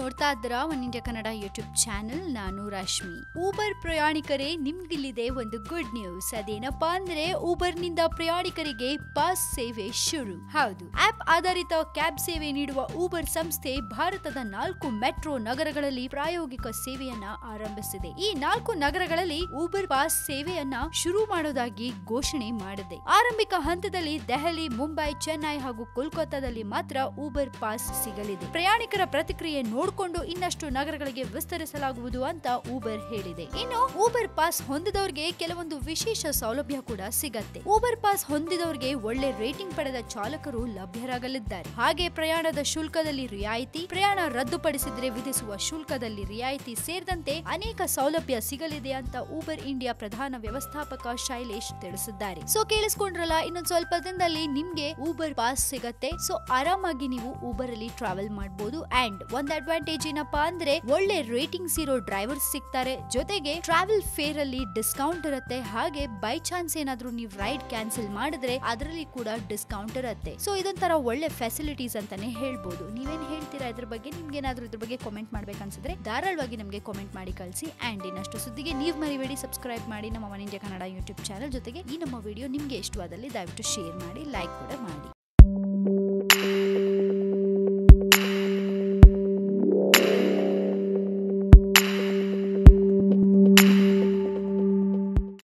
ನೋಡ್ತಾ ಇದ್ದೀರಾ One India Kannada YouTube channel, ನಾನು ರಶ್ಮಿ. ಊಬರ್ ಪ್ರಯಾಣಿಕರೇ, ನಿಮ್ಗಿಲ್ಲಿದೆ ಒಂದು ಗುಡ್ ನ್ಯೂಸ್ ಅದೇನಪ್ಪಾ ಅಂದ್ರೆ ಊಬರ್ನಿಂದ ಪ್ರಯಾಣಿಕರಿಗೆ ಪಾಸ್ ಸೇವೆ ಶುರು. ಹೌದು. ಆಪ್ ಆಧಾರಿತ ಕ್ಯಾಬ್ ಸೇವೆ ನೀಡುವ ಊಬರ್ ಸಂಸ್ಥೆ ಭಾರತದ ನಾಲ್ಕು ಮೆಟ್ರೋ ನಗರಗಳಲ್ಲಿ ಪ್ರಾಯೋಗಿಕ ಸೇವೆಯನ್ನ ಆರಂಭಿಸಿದೆ. ಈ ನಾಲ್ಕು ನಗರಗಳಲ್ಲಿ ಊಬರ್ ಪಾಸ್ ಸೇವೆಯನ್ನ ಶುರು ಮಾಡೋದಾಗಿ ಘೋಷಣೆ ಮಾಡಿದೆ. ಆರಂಭಿಕ ಹಂತದಲ್ಲಿ ದೆಹಲಿ, ಮುಂಬೈ, ಚೆನ್ನೈ ಹಾಗೂ ಕೋಲ್ಕತ್ತಾದಲ್ಲಿ ಮಾತ್ರ ಊಬರ್ ಪಾಸ್ ಸಿಗಲಿದೆ. ಪ್ರಯಾಣಿಕರ ಪ್ರತಿಕ್ರಿಯೆ ನೋಡಿಕೊಂಡು ಇನ್ನಷ್ಟು ನಗರಗಳಿಗೆ ವಿಸ್ತರಿಸಲಾಗುವುದು ಅಂತ ಊಬರ್ ಹೇಳಿದೆ. ಇನ್ನು ಊಬರ್ ಪಾಸ್ ಹೊಂದಿದವರಿಗೆ ಕೆಲವೊಂದು ವಿಶೇಷ ಸೌಲಭ್ಯ ಕೂಡ ಸಿಗತ್ತೆ. ಊಬರ್ ಪಾಸ್ ಹೊಂದಿದವರಿಗೆ ಒಳ್ಳೆ ರೇಟಿಂಗ್ ಪಡೆದ ಚಾಲಕರು ಲಭ್ಯರಾಗಲಿದ್ದಾರೆ. ಹಾಗೆ ಪ್ರಯಾಣದ ಶುಲ್ಕದಲ್ಲಿ ರಿಯಾಯಿತಿ, ಪ್ರಯಾಣ ರದ್ದುಪಡಿಸಿದ್ರೆ ವಿಧಿಸುವ ಶುಲ್ಕದಲ್ಲಿ ರಿಯಾಯಿತಿ ಸೇರಿದಂತೆ ಅನೇಕ ಸೌಲಭ್ಯ ಸಿಗಲಿದೆ ಅಂತ ಊಬರ್ ಇಂಡಿಯಾ ಪ್ರಧಾನ ವ್ಯವಸ್ಥಾಪಕ ಶೈಲೇಶ್ ತಿಳಿಸಿದ್ದಾರೆ. ಸೊ ಕೇಳಿಸ್ಕೊಂಡ್ರಲ್ಲ, ಇನ್ನೊಂದು ಸ್ವಲ್ಪ ದಿನದಲ್ಲಿ ನಿಮ್ಗೆ ಊಬರ್ ಪಾಸ್ ಸಿಗತ್ತೆ. ಸೊ ಆರಾಮಾಗಿ ನೀವು ಊಬರ್ ಅಲ್ಲಿ ಟ್ರಾವೆಲ್ ಮಾಡಬಹುದು ಅಂಡ್ ಒಂದ್ ಅಡ್ವಾಂಟೇಜ್ ಏನಪ್ಪಾ ಅಂದ್ರೆ ಒಳ್ಳೆ ರೇಟಿಂಗ್ಸ್ ಇರೋ ಡ್ರೈವರ್ಸ್ ಸಿಗ್ತಾರೆ. ಜೊತೆಗೆ ಟ್ರಾವೆಲ್ ಫೇರ್ ಅಲ್ಲಿ ಡಿಸ್ಕೌಂಟ್ ಇರುತ್ತೆ. ಹಾಗೆ ಬೈ ಚಾನ್ಸ್ ಏನಾದ್ರೂ ನೀವು ರೈಡ್ ಕ್ಯಾನ್ಸಲ್ ಮಾಡಿದ್ರೆ ಅದರಲ್ಲಿ ಕೂಡ ಡಿಸ್ಕೌಂಟ್ ಇರುತ್ತೆ. ಸೊ ಇದೊಂಥರ ಒಳ್ಳೆ ಫೆಸಿಲಿಟೀಸ್ ಅಂತಾನೆ ಹೇಳ್ಬೋದು. ನೀವೇನ್ ಹೇಳ್ತೀರಾ ಇದ್ರ ಬಗ್ಗೆ? ನಿಮ್ಗೆ ಏನಾದ್ರೂ ಇದ್ರ ಬಗ್ಗೆ ಕಾಮೆಂಟ್ ಮಾಡ್ಬೇಕನ್ಸಿದ್ರೆ ಧಾರಾಳವಾಗಿ ನಮಗೆ ಕಾಮೆಂಟ್ ಮಾಡಿ ಕಳಿಸಿ. ಆ್ಯಂಡ್ ಇನ್ನಷ್ಟು ಸುದ್ದಿಗೆ ನೀವು ಮರಿಬೇಡಿ. ಸಬ್ಸ್ಕ್ರೈಬ್ ಮಾಡಿ ನಮ್ಮ One India Kannada YouTube channel ಜೊತೆಗೆ ಈ ನಮ್ಮ ವಿಡಿಯೋ ನಿಮಗೆ ಇಷ್ಟವಾದಲ್ಲಿ ದಯವಿಟ್ಟು ಶೇರ್ ಮಾಡಿ ಲೈಕ್ ಕೂಡ ಮಾಡಿ.